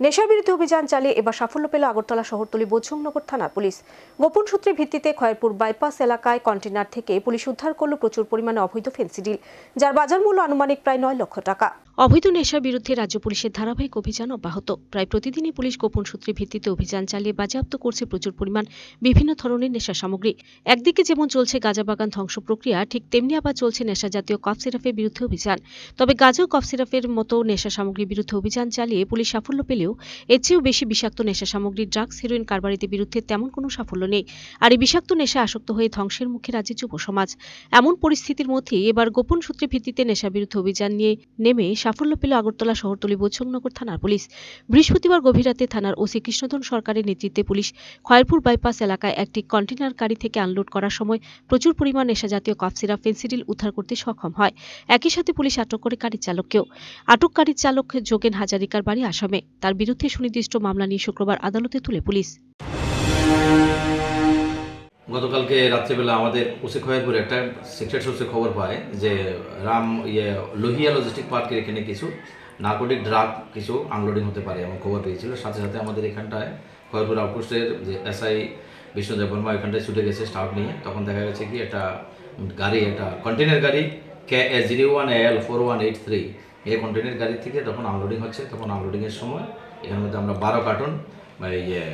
নেশার বিরুদ্ধে অভিযান চালিয়ে এবার সাফল্য পেল আগরতলা শহরতলি বোঝুমনগর থানার পুলিশ। গোপন সূত্রে ভিত্তিতে খয়েরপুর বাইপাস এলাকায় কন্টেনার থেকে পুলিশ উদ্ধার করল প্রচুর পরিমাণে অবৈধ ফেন্সিডিল যার বাজার মূল্য আনুমানিক প্রায় নয় লক্ষ টাকা। অবৈধ নেশার বিরুদ্ধে রাজ্য পুলিশের ধারাবাহিক অভিযান অব্যাহত। প্রায় প্রতিদিনই পুলিশ গোপন সূত্রে ভিত্তিতে অভিযান চালিয়ে বাজেয়াপ্ত করছে প্রচুর পরিমাণ বিভিন্ন ধরনের নেশা সামগ্রী। একদিকে যেমন চলছে গাঁজা বাগান ধ্বংস প্রক্রিয়া, ঠিক তেমনি আবার চলছে নেশা জাতীয় কফ সিরাপের বিরুদ্ধে অভিযান। তবে গাঁজা কফ সিরাপের মতো নেশা সামগ্রীর বিরুদ্ধে অভিযান চালিয়ে পুলিশ সাফল্য পেলেও এর চেয়েও বেশি বিষাক্ত নেশা সামগ্রী, ড্রাগস, হেরোইন কারবারিদের বিরুদ্ধে তেমন কোনো সাফল্য নেই। আর এই বিষাক্ত নেশা আসক্ত হয়ে ধ্বংসের মুখে রাজ্যের যুব সমাজ। এমন পরিস্থিতির মধ্যেই এবার গোপন সূত্রে ভিত্তিতে নেশা বিরুদ্ধে অভিযান নিয়ে নেমে সাফল্য পেল আগরতলা শহরতলি বোঝংনগর থানার পুলিশ। বৃহস্পতিবার গভীর রাতে থানার ওসি কৃষ্ণধন সরকারের নেতৃত্বে পুলিশ খয়েরপুর বাইপাস এলাকায় একটি কন্টেনার গাড়ি থেকে আনলোড করার সময় প্রচুর পরিমাণ নেশা জাতীয় কফ সিরাপ, ফেন্সিডিল উদ্ধার করতে সক্ষম হয়। একই সাথে পুলিশ আটক করে গাড়ির চালককেও। আটক গাড়ির চালক যোগেন হাজারিকার বাড়ি আসামে। তার বিরুদ্ধে সুনির্দিষ্ট মামলা নিয়ে শুক্রবার আদালতে তুলে পুলিশ। গতকালকে রাত্রেবেলা আমাদের ওসি খয়েরপুর একটা সিক্রেট সোর্সে খবর পায় যে রাম ইয়ে লোহিয়া লজিস্টিক পার্কের এখানে কিছু নার্কোটিক ড্রাগ কিছু আনলোডিং হতে পারে এমন খবর পেয়েছিল। সাথে সাথে আমাদের এখানটায় খয়েরপুর আউটপোস্টের যে এসআই বিষ্ণুদেব বর্মা এখানটায় ছুটে গেছে স্টাফ নিয়ে। তখন দেখা গেছে কি একটা গাড়ি, একটা কন্টেনার গাড়ি কে A zero one L four one eight three এই কন্টেনার গাড়ি থেকে যখন আনলোডিং হচ্ছে, তখন আনলোডিংয়ের সময় এখানের মধ্যে আমরা বারো কার্টুন কার্টন ইয়ে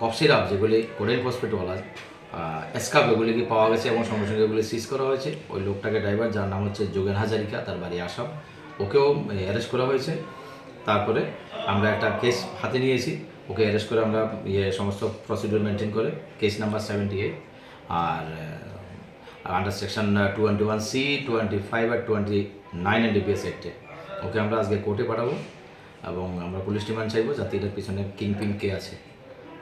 কফ সিরাপ যেগুলি কোডেন ফসফেটওয়ালা এসকাপ এগুলিকে পাওয়া গেছে এবং সঙ্গে সঙ্গে এগুলি সিজ করা হয়েছে। ওই লোকটাকে ড্রাইভার যার নাম হচ্ছে যোগেন হাজারিকা, তার বাড়ি আসাম। ওকেও অ্যারেস্ট করা হয়েছে। তারপরে আমরা একটা কেস হাতে নিয়েছি। ওকে অ্যারেস্ট করে আমরা ইয়ে সমস্ত প্রসিডিউর মেনটেন করে কেস নাম্বার সেভেন্টি এইট আর under section twenty one C twenty five আর টোয়েন্টি নাইন এন ডিপিএস অ্যাক্টে ওকে আমরা আজকে কোর্টে পাঠাবো এবং আমরা পুলিশ ডিমান্ড চাইব যাতে এটার পিছনে কিং পিং কে আছে।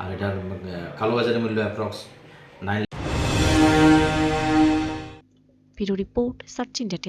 আর এটার কালো কালোবাজারের মূল্য approx nine report search India